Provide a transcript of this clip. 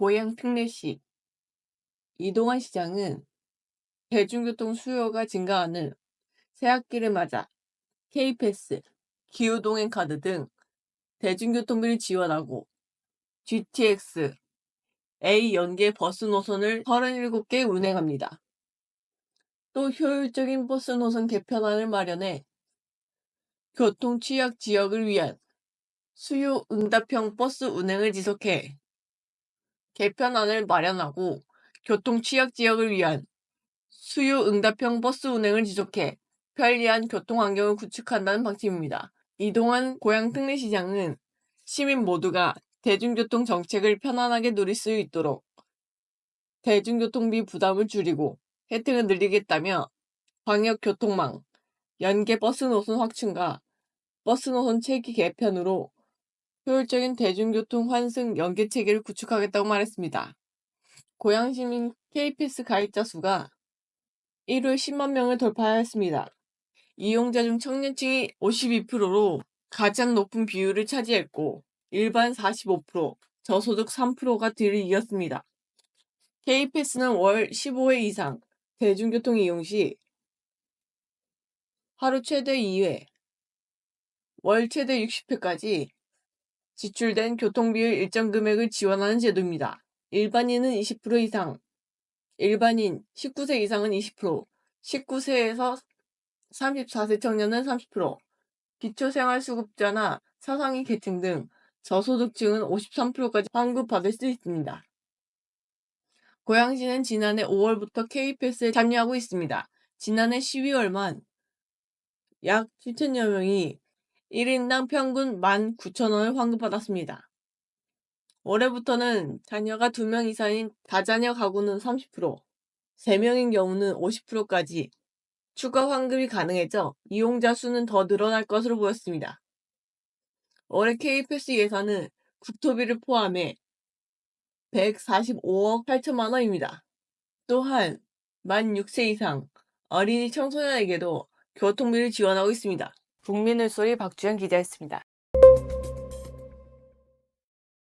고향 특례시 이동환 시장은 대중교통 수요가 증가하는 새학기를 맞아 K패스, 기후동행카드 등 대중교통비를 지원하고 GTX, A 연계 버스 노선을 37개 운행합니다. 또 효율적인 버스 노선 개편안을 마련해 교통 취약 지역을 위한 수요 응답형 버스 운행을 지속해 개편안을 마련하고 교통 취약 지역을 위한 수요 응답형 버스 운행을 지속해 편리한 교통 환경을 구축한다는 방침입니다. 이동환 고향 특례시장은 시민 모두가 대중교통 정책을 편안하게 누릴 수 있도록 대중교통비 부담을 줄이고 혜택을 늘리겠다며 광역교통망, 연계 버스 노선 확충과 버스 노선 체계 개편으로 효율적인 대중교통 환승 연계 체계를 구축하겠다고 말했습니다. 고양 시민 KPS 가입자 수가 1월 10만 명을 돌파하였습니다. 이용자 중 청년층이 52%로 가장 높은 비율을 차지했고 일반 45%, 저소득 3%가 뒤를 이었습니다. K패스는 월 15회 이상 대중교통 이용 시 하루 최대 2회, 월 최대 60회까지 지출된 교통비의 일정 금액을 지원하는 제도입니다. 일반인은 20% 이상, 일반인 19세 이상은 20%, 19세에서 34세 청년은 30%, 기초생활수급자나 사상위 계층 등 저소득층은 53%까지 환급받을 수 있습니다. 고양시는 지난해 5월부터 K패스에 참여하고 있습니다. 지난해 12월만 약 7천여 명이 1인당 평균 19,000원을 환급받았습니다. 올해부터는 자녀가 2명 이상인 다자녀 가구는 30%, 3명인 경우는 50%까지 추가 환급이 가능해져 이용자 수는 더 늘어날 것으로 보였습니다. 올해 K패스 예산은 국토비를 포함해 145억 8천만 원입니다. 또한 만 6세 이상 어린이 청소년에게도 교통비를 지원하고 있습니다. 국민의 소리 박주영 기자였습니다.